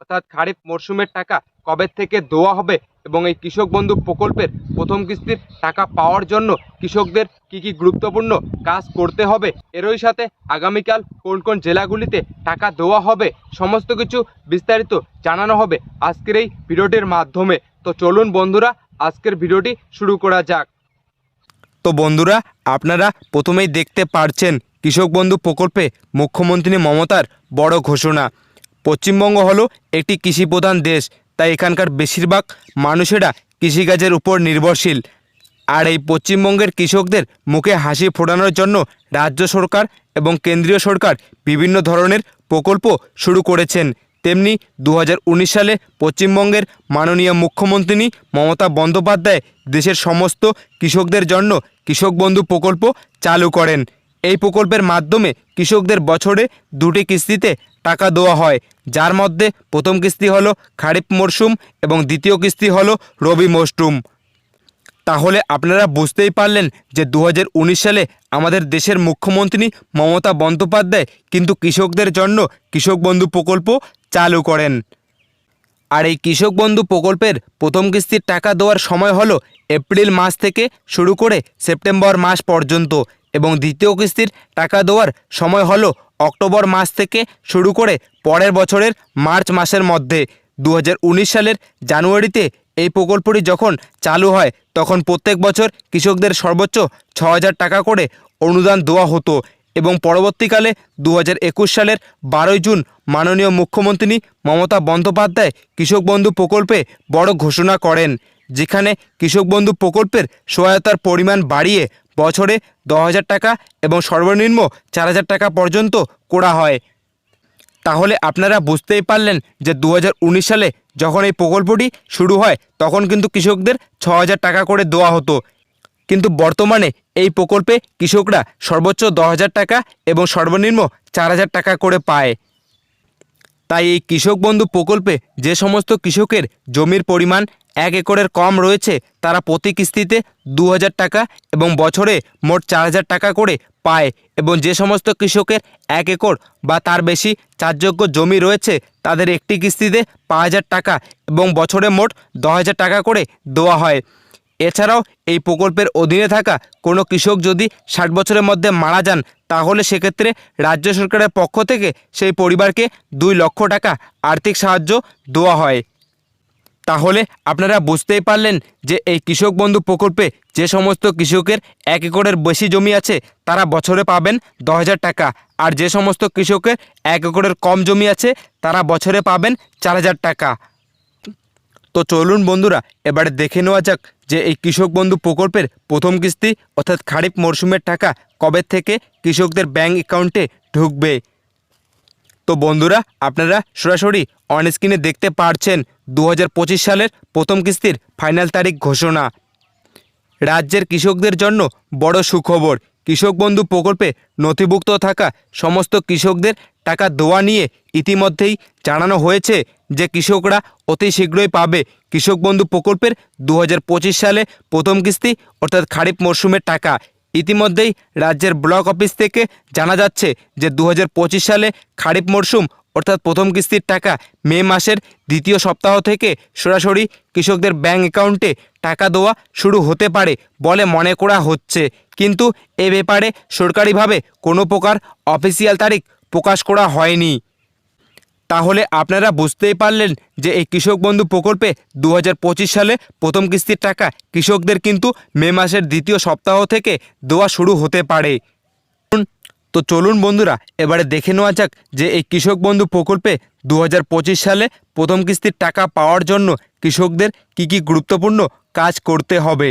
অর্থাৎ খারিফ মরশুমের টাকা কবে থেকে দেওয়া হবে এবং এই কৃষক বন্ধু প্রকল্পের প্রথম কিস্তির টাকা পাওয়ার জন্য কৃষকদের কি কি গুরুত্বপূর্ণ কাজ করতে হবে, এরই সাথে আগামীকাল কোন কোন জেলাগুলিতে টাকা দেওয়া হবে, সমস্ত কিছু বিস্তারিত জানানো হবে আজকের এই ভিডিওটির মাধ্যমে। তো চলুন বন্ধুরা, আজকের ভিডিওটি শুরু করা যাক। তো বন্ধুরা, আপনারা প্রথমেই দেখতে পারছেন কৃষক বন্ধু প্রকল্পে মুখ্যমন্ত্রী মমতার বড় ঘোষণা। পশ্চিমবঙ্গ হলো একটি কৃষিপ্রধান দেশ, তাই এখানকার বেশিরভাগ মানুষেরা কৃষিকাজের উপর নির্ভরশীল। আর এই পশ্চিমবঙ্গের কৃষকদের মুখে হাসি ফোটানোর জন্য রাজ্য সরকার এবং কেন্দ্রীয় সরকার বিভিন্ন ধরনের প্রকল্প শুরু করেছেন। তেমনি দু হাজার উনিশ সালে পশ্চিমবঙ্গের মাননীয় মুখ্যমন্ত্রী মমতা বন্দ্যোপাধ্যায় দেশের সমস্ত কৃষকদের জন্য কৃষক বন্ধু প্রকল্প চালু করেন। এই প্রকল্পের মাধ্যমে কৃষকদের বছরে দুটি কিস্তিতে টাকা দেওয়া হয়। যার মধ্যে প্রথম কিস্তি হলো খারিফ মরশুম এবং দ্বিতীয় কিস্তি হলো রবি মরশুম তাহলে আপনারা বুঝতেই পারলেন যে দু হাজার উনিশ সালে আমাদের দেশের মুখ্যমন্ত্রী মমতা বন্দ্যোপাধ্যায় কিন্তু কৃষকদের জন্য কৃষক বন্ধু প্রকল্প চালু করেন। আর এই কৃষক বন্ধু প্রকল্পের প্রথম কিস্তির টাকা দেওয়ার সময় হলো এপ্রিল মাস থেকে শুরু করে সেপ্টেম্বর মাস পর্যন্ত। এবং দ্বিতীয় কিস্তির টাকা দেওয়ার সময় হলো অক্টোবর মাস থেকে শুরু করে পরের বছরের মার্চ মাসের মধ্যে। দু হাজার উনিশ সালের জানুয়ারিতে এই প্রকল্পটি যখন চালু হয়, তখন প্রত্যেক বছর কৃষকদের সর্বোচ্চ ছ টাকা করে অনুদান দেওয়া হতো এবং পরবর্তীকালে দু হাজার একুশ সালের বারোই জুন মাননীয় মুখ্যমন্ত্রী মমতা বন্দ্যোপাধ্যায় কৃষক বন্ধু প্রকল্পে বড় ঘোষণা করেন, যেখানে কৃষক বন্ধু প্রকল্পের সহায়তার পরিমাণ বাড়িয়ে বছরে দশ হাজার টাকা এবং সর্বনিম্ন চার হাজার টাকা পর্যন্ত করা হয়। তাহলে আপনারা বুঝতেই পারলেন যে দু হাজার উনিশ সালে যখন এই প্রকল্পটি শুরু হয়, তখন কিন্তু কৃষকদের ছ হাজার টাকা করে দেওয়া হতো। কিন্তু বর্তমানে এই প্রকল্পে কৃষকরা সর্বোচ্চ দশ হাজার টাকা এবং সর্বনিম্ন চার হাজার টাকা করে পায়। তাই এই কৃষক বন্ধু প্রকল্পে যে সমস্ত কৃষকের জমির পরিমাণ এক একরের কম রয়েছে, তারা প্রতি কিস্তিতে দু হাজার টাকা এবং বছরে মোট চার হাজার টাকা করে পায় এবং যে সমস্ত কৃষকের এক একর বা তার বেশি চারযোগ্য জমি রয়েছে, তাদের একটি কিস্তিতে পাঁচ হাজার টাকা এবং বছরে মোট দশ টাকা করে দেওয়া হয়। এছাড়াও এই প্রকল্পের অধীনে থাকা কোনো কৃষক যদি ষাট বছরের মধ্যে মারা যান, তাহলে সেক্ষেত্রে রাজ্য সরকারের পক্ষ থেকে সেই পরিবারকে দুই লক্ষ টাকা আর্থিক সাহায্য দেওয়া হয়। তাহলে আপনারা বুঝতেই পারলেন যে এই কৃষক বন্ধু প্রকল্পে যে সমস্ত কৃষকের এক একরের বেশি জমি আছে, তারা বছরে পাবেন দশ টাকা। আর যে সমস্ত কৃষকের এক একরের কম জমি আছে, তারা বছরে পাবেন চার হাজার টাকা। তো চলুন বন্ধুরা, এবারে দেখে নেওয়া যাক যে এই কৃষক বন্ধু প্রকল্পের প্রথম কিস্তি, অর্থাৎ খারিফ মরশুমের টাকা কবে থেকে কৃষকদের ব্যাংক অ্যাকাউন্টে ঢুকবে। তো বন্ধুরা, আপনারা সরাসরি অন স্ক্রিনে দেখতে পারছেন দু হাজার পঁচিশ সালের প্রথম কিস্তির ফাইনাল তারিখ ঘোষণা। রাজ্যের কৃষকদের জন্য বড় সুখবর, কৃষক বন্ধু প্রকল্পে নথিভুক্ত থাকা সমস্ত কৃষকদের টাকা দেওয়া নিয়ে ইতিমধ্যেই জানানো হয়েছে যে কৃষকরা অতি শীঘ্রই পাবে কৃষক বন্ধু প্রকল্পের দু হাজার পঁচিশ সালে প্রথম কিস্তি, অর্থাৎ খারিফ মরশুমের টাকা। ইতিমধ্যেই রাজ্যের ব্লক অফিস থেকে জানা যাচ্ছে যে দু হাজার পঁচিশ সালে খারিফ মরশুম অর্থাৎ প্রথম কিস্তির টাকা মে মাসের দ্বিতীয় সপ্তাহ থেকে সরাসরি কৃষকদের ব্যাংক অ্যাকাউন্টে টাকা দেওয়া শুরু হতে পারে বলে মনে করা হচ্ছে। কিন্তু এ ব্যাপারে সরকারিভাবে কোনো প্রকার অফিসিয়াল তারিখ প্রকাশ করা হয়নি। তাহলে আপনারা বুঝতেই পারলেন যে এই কৃষক বন্ধু প্রকল্পে দু হাজার পঁচিশ সালে প্রথম কিস্তির টাকা কৃষকদের কিন্তু মে মাসের দ্বিতীয় সপ্তাহ থেকে দেওয়া শুরু হতে পারে। তো চলুন বন্ধুরা, এবারে দেখে নেওয়া যাক যে এই কৃষক বন্ধু প্রকল্পে দু হাজার পঁচিশ সালে প্রথম কিস্তির টাকা পাওয়ার জন্য কৃষকদের কি কি গুরুত্বপূর্ণ কাজ করতে হবে।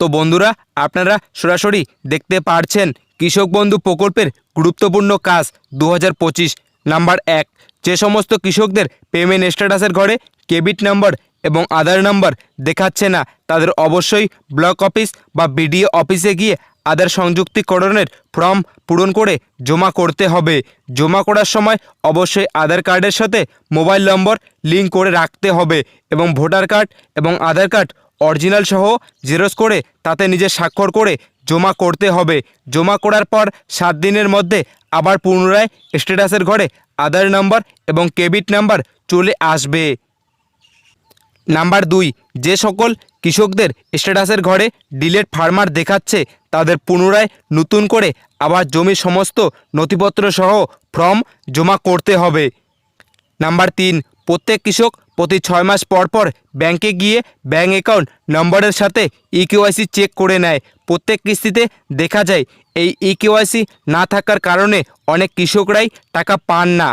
তো বন্ধুরা, আপনারা সরাসরি দেখতে পারছেন কৃষক বন্ধু প্রকল্পের গুরুত্বপূর্ণ কাজ দু হাজার পঁচিশ, নাম্বার এক। যে সমস্ত কৃষকদের পেমেন্ট স্ট্যাটাসের ঘরে কেবিট নাম্বার এবং আধার নাম্বার দেখাচ্ছে না, তাদের অবশ্যই ব্লক অফিস বা বিডিও অফিসে গিয়ে আধার সংযুক্তিকরণের ফর্ম পূরণ করে জমা করতে হবে। জমা করার সময় অবশ্যই আধার কার্ডের সাথে মোবাইল নম্বর লিঙ্ক করে রাখতে হবে এবং ভোটার কার্ড এবং আধার কার্ড অরিজিনাল সহ জেরক্স করে তাতে নিজের স্বাক্ষর করে জমা করতে হবে। জমা করার পর সাত দিনের মধ্যে আবার পুনরায় স্ট্যাটাসের ঘরে আধার নাম্বার এবং কেবিট নাম্বার চলে আসবে। নাম্বার দুই, যে সকল কৃষকদের স্ট্যাটাসের ঘরে ডিলেট ফার্মার দেখাচ্ছে, তাদের পুনরায় নতুন করে আবার জমির সমস্ত নথিপত্র সহ ফর্ম জমা করতে হবে। নাম্বার তিন, প্রত্যেক কৃষক প্রতি ছয় মাস পর পর ব্যাংকে গিয়ে ব্যাংক অ্যাকাউন্ট নম্বরের সাথে ইকেওয়াইসি চেক করে নেয়। প্রত্যেক কিস্তিতে দেখা যায়, এই ইকেওয়াইসি না থাকার কারণে অনেক কৃষকরাই টাকা পান না।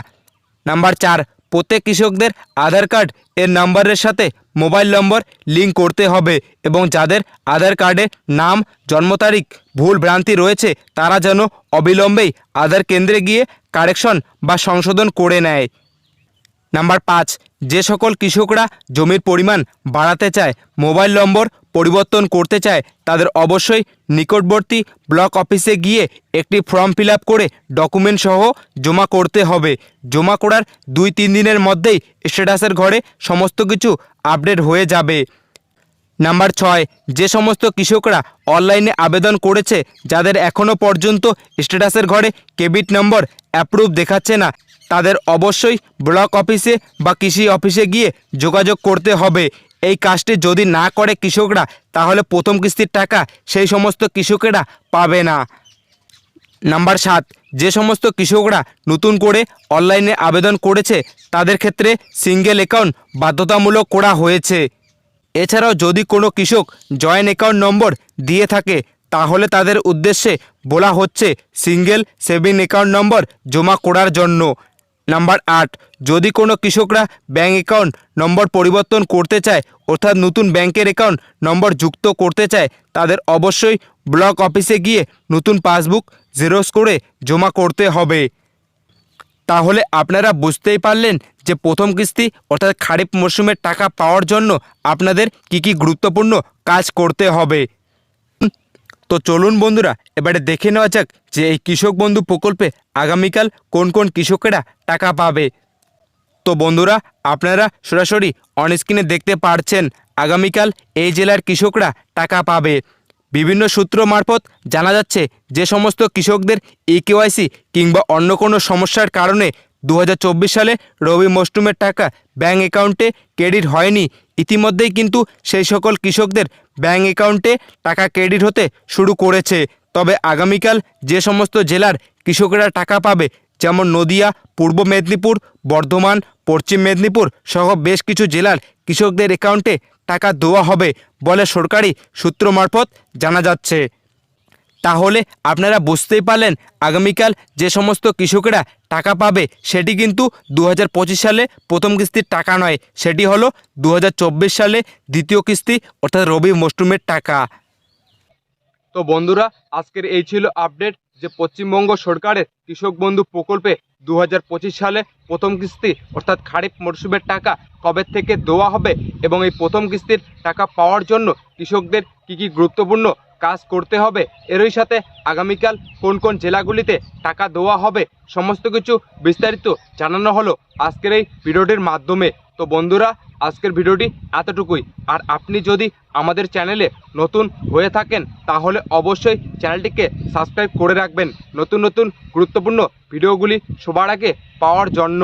নাম্বার চার, প্রত্যেক কৃষকদের আধার কার্ড এর নাম্বারের সাথে মোবাইল নম্বর লিঙ্ক করতে হবে এবং যাদের আধার কার্ডে নাম, জন্ম তারিখ, ভুল ভ্রান্তি রয়েছে, তারা যেন অবিলম্বেই আধার কেন্দ্রে গিয়ে কারেকশন বা সংশোধন করে নেয়। নাম্বার পাঁচ যে সকল কৃষকরা জমির পরিমাণ বাড়াতে চায়, মোবাইল নম্বর পরিবর্তন করতে চায়, তাদের অবশ্যই নিকটবর্তী ব্লক অফিসে গিয়ে একটি ফর্ম ফিল করে ডকুমেন্ট সহ জমা করতে হবে। জমা করার দুই তিন দিনের মধ্যেই স্ট্যাটাসের ঘরে সমস্ত কিছু আপডেট হয়ে যাবে। নাম্বার ছয়, যে সমস্ত কৃষকরা অনলাইনে আবেদন করেছে, যাদের এখনও পর্যন্ত স্ট্যাটাসের ঘরে কেবিট নম্বর অ্যাপ্রুভ দেখাচ্ছে না তাদের অবশ্যই ব্লক অফিসে বা কৃষি অফিসে গিয়ে যোগাযোগ করতে হবে। এই কাজটি যদি না করে কৃষকরা, তাহলে প্রথম কিস্তির টাকা সেই সমস্ত কৃষকেরা পাবে না। নাম্বার সাত, যে সমস্ত কৃষকরা নতুন করে অনলাইনে আবেদন করেছে, তাদের ক্ষেত্রে সিঙ্গেল অ্যাকাউন্ট বাধ্যতামূলক করা হয়েছে। এছাড়াও যদি কোনো কৃষক জয়েন্ট অ্যাকাউন্ট নম্বর দিয়ে থাকে, তাহলে তাদের উদ্দেশ্যে বলা হচ্ছে সিঙ্গেল সেভিং অ্যাকাউন্ট নম্বর জমা করার জন্য। নাম্বার আট, যদি কোনো কৃষকরা ব্যাঙ্ক অ্যাকাউন্ট নম্বর পরিবর্তন করতে চায়, অর্থাৎ নতুন ব্যাংকের অ্যাকাউন্ট নম্বর যুক্ত করতে চায়, তাদের অবশ্যই ব্লক অফিসে গিয়ে নতুন পাসবুক জেরক্স করে জমা করতে হবে। তাহলে আপনারা বুঝতেই পারলেন যে প্রথম কিস্তি, অর্থাৎ খারিফ মরশুমের টাকা পাওয়ার জন্য আপনাদের কি কি গুরুত্বপূর্ণ কাজ করতে হবে। তো চলুন বন্ধুরা, এবারে দেখে নেওয়া যাক যে এই কৃষক বন্ধু প্রকল্পে আগামীকাল কোন কোন কৃষকেরা টাকা পাবে। তো বন্ধুরা, আপনারা সরাসরি অনস্ক্রিনে দেখতে পারছেন, আগামীকাল এই জেলার কৃষকরা টাকা পাবে। বিভিন্ন সূত্র মারফত জানা যাচ্ছে, যে সমস্ত কৃষকদের ইকেওয়াইসি কিংবা অন্য কোনো সমস্যার কারণে দু হাজার চব্বিশ সালে রবি মরশুমের টাকা ব্যাঙ্ক অ্যাকাউন্টে ক্রেডিট হয়নি। ইতিমধ্যেই কিন্তু সেই সকল কৃষকদের ব্যাঙ্ক অ্যাকাউন্টে টাকা ক্রেডিট হতে শুরু করেছে। তবে আগামীকাল যে সমস্ত জেলার কৃষকেরা টাকা পাবে, যেমন নদিয়া, পূর্ব মেদিনীপুর, বর্ধমান, পশ্চিম মেদিনীপুর সহ বেশ কিছু জেলার কৃষকদের অ্যাকাউন্টে টাকা দেওয়া হবে বলে সরকারি সূত্র মারফত জানা যাচ্ছে। তাহলে আপনারা বুঝতেই পারলেন আগামীকাল যে সমস্ত কৃষকেরা টাকা পাবে, সেটি কিন্তু দু হাজার পঁচিশ সালে প্রথম কিস্তির টাকা নয়, সেটি হলো দু হাজার চব্বিশ সালে দ্বিতীয় কিস্তি, অর্থাৎ রবি মরশুমের টাকা। তো বন্ধুরা, আজকের এই ছিল আপডেট যে পশ্চিমবঙ্গ সরকারের কৃষক বন্ধু প্রকল্পে দু হাজার পঁচিশ সালে প্রথম কিস্তি, অর্থাৎ খারিফ মরশুমের টাকা কবে থেকে দেওয়া হবে এবং এই প্রথম কিস্তির টাকা পাওয়ার জন্য কৃষকদের কি কি গুরুত্বপূর্ণ কাজ করতে হবে। এরই সাথে আগামীকাল কোন কোন জেলাগুলিতে টাকা দেওয়া হবে সমস্ত কিছু বিস্তারিত জানানো হলো আজকের এই ভিডিওটির মাধ্যমে। তো বন্ধুরা, আজকের ভিডিওটি এতটুকুই। আর আপনি যদি আমাদের চ্যানেলে নতুন হয়ে থাকেন, তাহলে অবশ্যই চ্যানেলটিকে সাবস্ক্রাইব করে রাখবেন। নতুন নতুন গুরুত্বপূর্ণ ভিডিওগুলি সবার আগে পাওয়ার জন্য।